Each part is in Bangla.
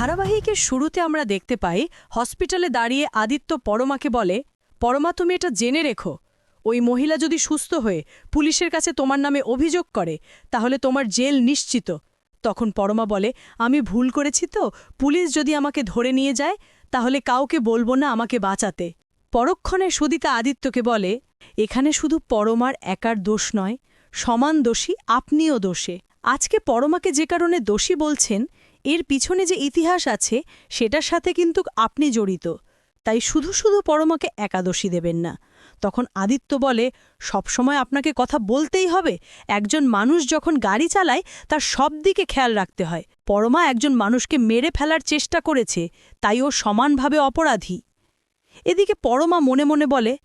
ধারাবাহিকের শুরুতে আমরা দেখতে পাই, হসপিটালে দাঁড়িয়ে আদিত্য পরমাকে বলে, পরমা, তুমি এটা জেনে রেখো। ওই মহিলা যদি সুস্থ হয়ে পুলিশের কাছে তোমার নামে অভিযোগ করে, তাহলে তোমার জেল নিশ্চিত। তখন পরমা বলে, আমি ভুল করেছি তো। পুলিশ যদি আমাকে ধরে নিয়ে যায়, তাহলে কাউকে বলব না আমাকে বাঁচাতে। পরক্ষণে সুদিতা আদিত্যকে বলে, এখানে শুধু পরমার একার দোষ নয়, সমান দোষী আপনিও দোষে। আজকে পরমাকে যে কারণে দোষী বলছেন এর পিছনে যে ইতিহাস আছে, সেটার সাথে কিন্তু আপনি জড়িত। তাই শুধু শুধু পরমাকে একাদশী দেবেন না। তখন আদিত্য বলে সবসময় আপনাকে কথা বলতেই হবে। একজন মানুষ যখন গাড়ি চালায়, তার সব দিকে খেয়াল রাখতে হয়। পরমা একজন মানুষকে মেরে ফেলার চেষ্টা করেছে, তাই ও সমানভাবে অপরাধী। এদিকে পরমা মনে মনে বলে,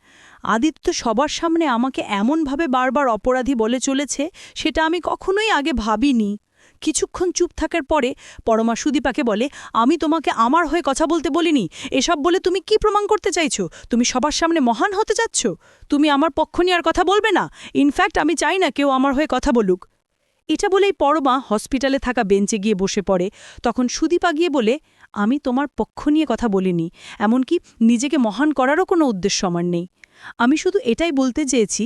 আদিত্য সবার সামনে আমাকে এমনভাবে বারবার অপরাধী বলে চলেছে, সেটা আমি কখনোই আগে ভাবিনি। কিছুক্ষণ চুপ থাকার পরে পরমা সুদীপাকে বলে, আমি তোমাকে আমার হয়ে কথা বলতে বলিনি। এসব বলে তুমি কি প্রমাণ করতে চাইছো? তুমি সবার সামনে মহান হতে চাচ্ছ তুমি আমার পক্ষ নিয়ে আর কথা বলবে না। ইনফ্যাক্ট আমি চাই না কেউ আমার হয়ে কথা বলুক। এটা বলেই পরমা হসপিটালে থাকা বেঞ্চে গিয়ে বসে পড়ে। তখন সুদীপা গিয়ে বলে, আমি তোমার পক্ষ নিয়ে কথা বলিনি। এমনকি নিজেকে মহান করারও কোনো উদ্দেশ্য আমার নেই। আমি শুধু এটাই বলতে চেয়েছি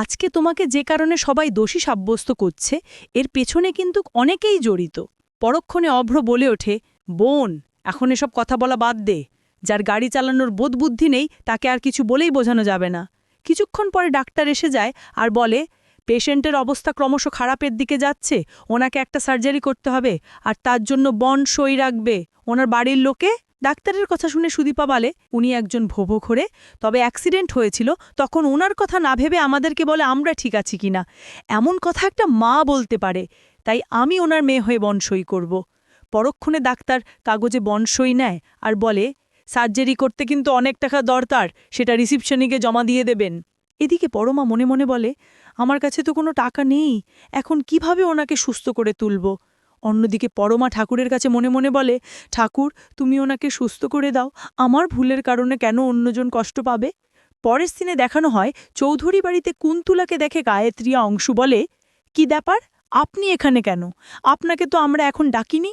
আজকে তোমাকে যে কারণে সবাই দোষী সাব্যস্ত করছে, এর পেছনে কিন্তু অনেকেই জড়িত। পরক্ষণে অভ্র বলে ওঠে, বোন, এখন এসব কথা বলা বাদ দে। যার গাড়ি চালানোর বোধবুদ্ধি নেই, তাকে আর কিছু বলেই বোঝানো যাবে না। কিছুক্ষণ পরে ডাক্তার এসে যায় আর বলে, পেশেন্টের অবস্থা ক্রমশ খারাপের দিকে যাচ্ছে। ওনাকে একটা সার্জারি করতে হবে, আর তার জন্য বন সই রাখবে। ওনার বাড়ির লোকে ডাক্তারের কথা শুনে সুদীপা বলে, উনি একজন ভোভো খোরে তবে অ্যাক্সিডেন্ট হয়েছিল। তখন ওনার কথা না ভেবে আমাদেরকে বলে, আমরা ঠিক আছি কিনা? এমন কথা একটা মা বলতে পারে। তাই আমি ওনার মেয়ে হয়ে বনসই করব। পরক্ষণে ডাক্তার কাগজে বনসই নেয় আর বলে, সার্জারি করতে কিন্তু অনেক টাকা দরকার। সেটা রিসিপশনিকে জমা দিয়ে দেবেন। এদিকে পরমা মনে মনে বলে, আমার কাছে তো কোনো টাকা নেই। এখন কীভাবে ওনাকে সুস্থ করে তুলব? অন্যদিকে পরমা ঠাকুরের কাছে মনে মনে বলে, ঠাকুর, তুমি ওনাকে সুস্থ করে দাও। আমার ভুলের কারণে কেন অন্যজন কষ্ট পাবে? পরের সিনে দেখানো হয়, চৌধুরী বাড়িতে কুন্তুলাকে দেখে গায়ত্রিয়া অংশু বলে, কি ব্যাপার? আপনি এখানে কেন? আপনাকে তো আমরা এখন ডাকিনি?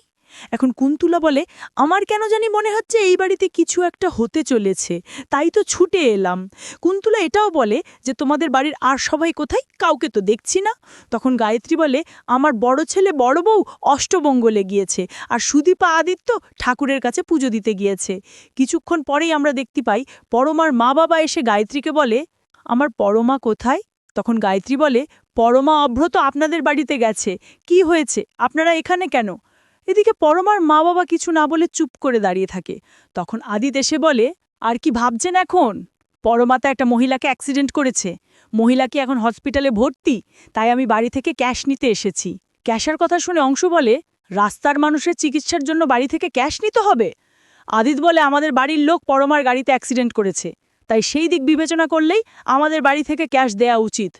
এখন কুন্তুলা বলে, আমার কেন জানি মনে হচ্ছে এই বাড়িতে কিছু একটা হতে চলেছে, তাই তো ছুটে এলাম। কুন্তুলা এটাও বলে যে, তোমাদের বাড়ির আর সবাই কোথায়? কাউকে তো দেখছি না। তখন গায়ত্রী বলে, আমার বড় ছেলে, বড় বউ অষ্টবঙ্গলে গিয়েছে আর সুদীপা আদিত্য ঠাকুরের কাছে পুজো দিতে গিয়েছে। কিছুক্ষণ পরেই আমরা দেখতে পাই, পরমার মা বাবা এসে গায়ত্রীকে বলে, আমার পরমা কোথায়? তখন গায়ত্রী বলে, পরমা অভ্রত আপনাদের বাড়িতে গেছে। কি হয়েছে? আপনারা এখানে কেন? এদিকে পরমার মা বাবা কিছু না বলে চুপ করে দাঁড়িয়ে থাকে। তখন আদিত এসে বলে, আর কি ভাবছেন এখন? পরমাতা একটা মহিলাকে অ্যাক্সিডেন্ট করেছে। মহিলা কি এখন হসপিটালে ভর্তি? তাই আমি বাড়ি থেকে ক্যাশ নিতে এসেছি। ক্যাশের কথা শুনে অংশ বলে, রাস্তার মানুষের চিকিৎসার জন্য বাড়ি থেকে ক্যাশ নিতে হবে? আদিত বলে, আমাদের বাড়ির লোক পরমার গাড়িতে অ্যাক্সিডেন্ট করেছে। তাই সেই দিক বিবেচনা করলেই আমাদের বাড়ি থেকে ক্যাশ দেয়া উচিত।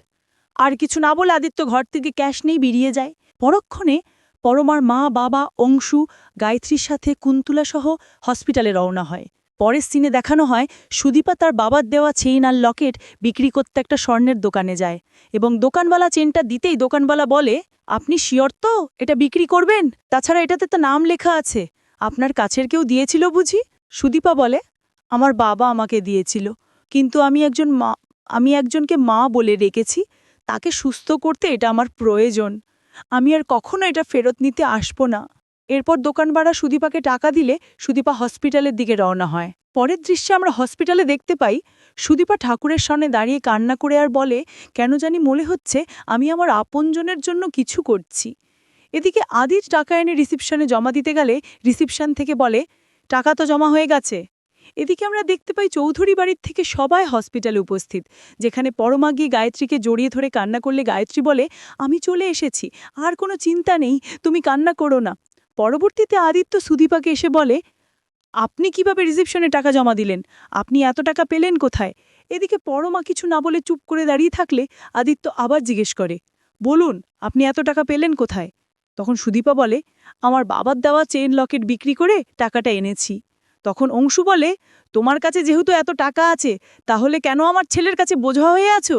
আর কিছু না বলে আদিত্য ঘর থেকে ক্যাশ নেই বেরিয়ে যায়। পরক্ষণে পরমার মা, বাবা, অংশু, গায়ত্রীর সাথে কুন্তুলাসহ হসপিটালে রওনা হয়। পরের সিনে দেখানো হয়, সুদীপা তার বাবার দেওয়া চেইন আর লকেট বিক্রি করতে একটা স্বর্ণের দোকানে যায় এবং দোকানওয়ালা চেনটা দিতেই দোকানওয়ালা বলে, আপনি শিওর তো? এটা বিক্রি করবেন? তাছাড়া এটাতে তো নাম লেখা আছে। আপনার কাছের কেউ দিয়েছিল বুঝি? সুদীপা বলে, আমার বাবা আমাকে দিয়েছিল, কিন্তু আমি একজন মা, আমি একজনকে মা বলে রেখেছি। তাকে সুস্থ করতে এটা আমার প্রয়োজন। আমি আর কখনো এটা ফেরত নিতে আসব না। এরপর দোকানবাড়া সুদীপাকে টাকা দিলে সুদীপা হসপিটালের দিকে রওনা হয়। পরের দৃশ্যে আমরা হসপিটালে দেখতে পাই, সুদীপা ঠাকুরের সামনে দাঁড়িয়ে কান্না করে আর বলে, কেন জানি মনে হচ্ছে আমি আমার আপনজনের জন্য কিছু করছি। এদিকে আদির টাকা এনে রিসিপশনে জমা দিতে গেলে রিসিপশন থেকে বলে, টাকা তো জমা হয়ে গেছে। এদিকে আমরা দেখতে পাই চৌধুরী বাড়ির থেকে সবাই হসপিটালে উপস্থিত, যেখানে পরমা গিয়ে গায়ত্রীকে জড়িয়ে ধরে কান্না করলে গায়ত্রী বলে, আমি চলে এসেছি, আর কোনো চিন্তা নেই, তুমি কান্না করো না। পরবর্তীতে আদিত্য সুদীপাকে এসে বলে, আপনি কীভাবে রিসিপশনে টাকা জমা দিলেন? আপনি এত টাকা পেলেন কোথায়? এদিকে পরমা কিছু না বলে চুপ করে দাঁড়িয়ে থাকলে আদিত্য আবার জিজ্ঞেস করে, বলুন, আপনি এত টাকা পেলেন কোথায়? তখন সুদীপা বলে, আমার বাবার দেওয়া চেন লকেট বিক্রি করে টাকাটা এনেছি। তখন অংশু বলে, তোমার কাছে যেহেতু এত টাকা আছে, তাহলে কেন আমার ছেলের কাছে বোঝা হয়ে আছো?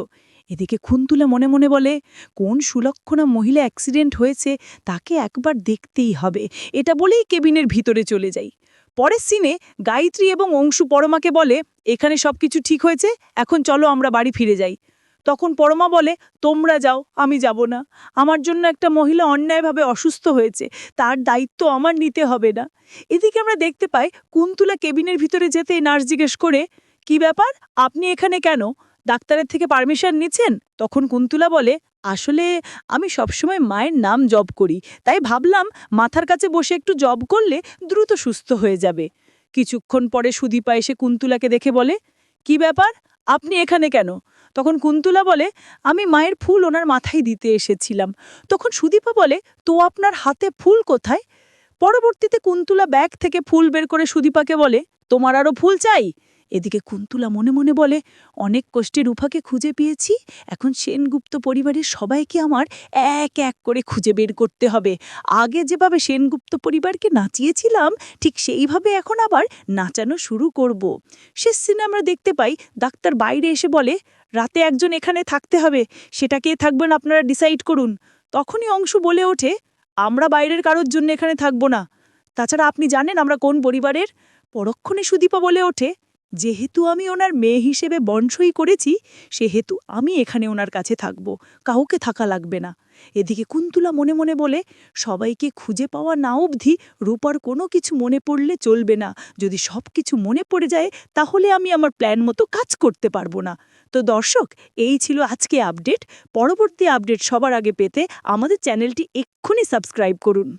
এদিকে খুন্তুলা মনে মনে বলে, কোন সুলক্ষণা মহিলা অ্যাক্সিডেন্ট হয়েছে, তাকে একবার দেখতেই হবে। এটা বলেই কেবিনের ভিতরে চলে যাই। পরের সিনে গায়ত্রী এবং অংশু পরমাকে বলে, এখানে সব কিছু ঠিক হয়েছে, এখন চলো আমরা বাড়ি ফিরে যাই। তখন পরমা বলে, তোমরা যাও, আমি যাব না। আমার জন্য একটা মহিলা অন্যায়ভাবে অসুস্থ হয়েছে। তার দায়িত্ব আমার নিতে হবে না। এদিকে আমরা দেখতে পাই কুন্তুলা কেবিনের ভিতরে যেতে নার্স জিজ্ঞেস করে, কি ব্যাপার? আপনি এখানে কেন? ডাক্তারের থেকে পারমিশন নিচ্ছেন? তখন কুন্তুলা বলে, আসলে আমি সবসময় মায়ের নাম জব করি। তাই ভাবলাম মাথার কাছে বসে একটু জব করলে দ্রুত সুস্থ হয়ে যাবে। কিছুক্ষণ পরে সুদীপা এসে কুন্তুলাকে দেখে বলে, কি ব্যাপার? আপনি এখানে কেন? তখন কুন্তুলা বলে, আমি মায়ের ফুল ওনার মাথায় দিতে এসেছিলাম। তখন সুদীপা বলে, তো আপনার হাতে ফুল কোথায়? পরবর্তীতে কুন্তুলা ব্যাগ থেকে ফুল বের করে সুদীপাকে বলে, তোমার আরও ফুল চাই? এদিকে কুন্তুলা মনে মনে বলে, অনেক কষ্টে রূপাকে খুঁজে পেয়েছি। এখন সেনগুপ্ত পরিবারের সবাইকে আমার এক এক করে খুঁজে বের করতে হবে। আগে যেভাবে সেনগুপ্ত পরিবারকে নাচিয়েছিলাম, ঠিক সেইভাবে এখন আবার নাচানো শুরু করব। শেষ সিনে আমরা দেখতে পাই, ডাক্তার বাইরে এসে বলে, রাতে একজন এখানে থাকতে হবে। সেটা কে থাকবেন আপনারা ডিসাইড করুন। তখনই অংশ বলে ওঠে, আমরা বাইরের কারোর জন্য এখানে থাকব না। তাছাড়া আপনি জানেন আমরা কোন পরিবারের? পরক্ষণে সুদীপা বলে ওঠে যেহেতু আমি ওনার মেয়ে হিসেবে বনসই করেছি, সেহেতু আমি এখানে ওনার কাছে থাকব, কাউকে থাকা লাগবে না। এদিকে কুন্তুলা মনে মনে বলে, সবাইকে খুঁজে পাওয়া না অবধি রূপার কোনো কিছু মনে পড়লে চলবে না। যদি সব কিছু মনে পড়ে যায়, তাহলে আমি আমার প্ল্যান মতো কাজ করতে পারব না। তো দর্শক, এই ছিল আজকে আপডেট। পরবর্তী আপডেট সবার আগে পেতে আমাদের চ্যানেলটি এক্ষুনি সাবস্ক্রাইব করুন।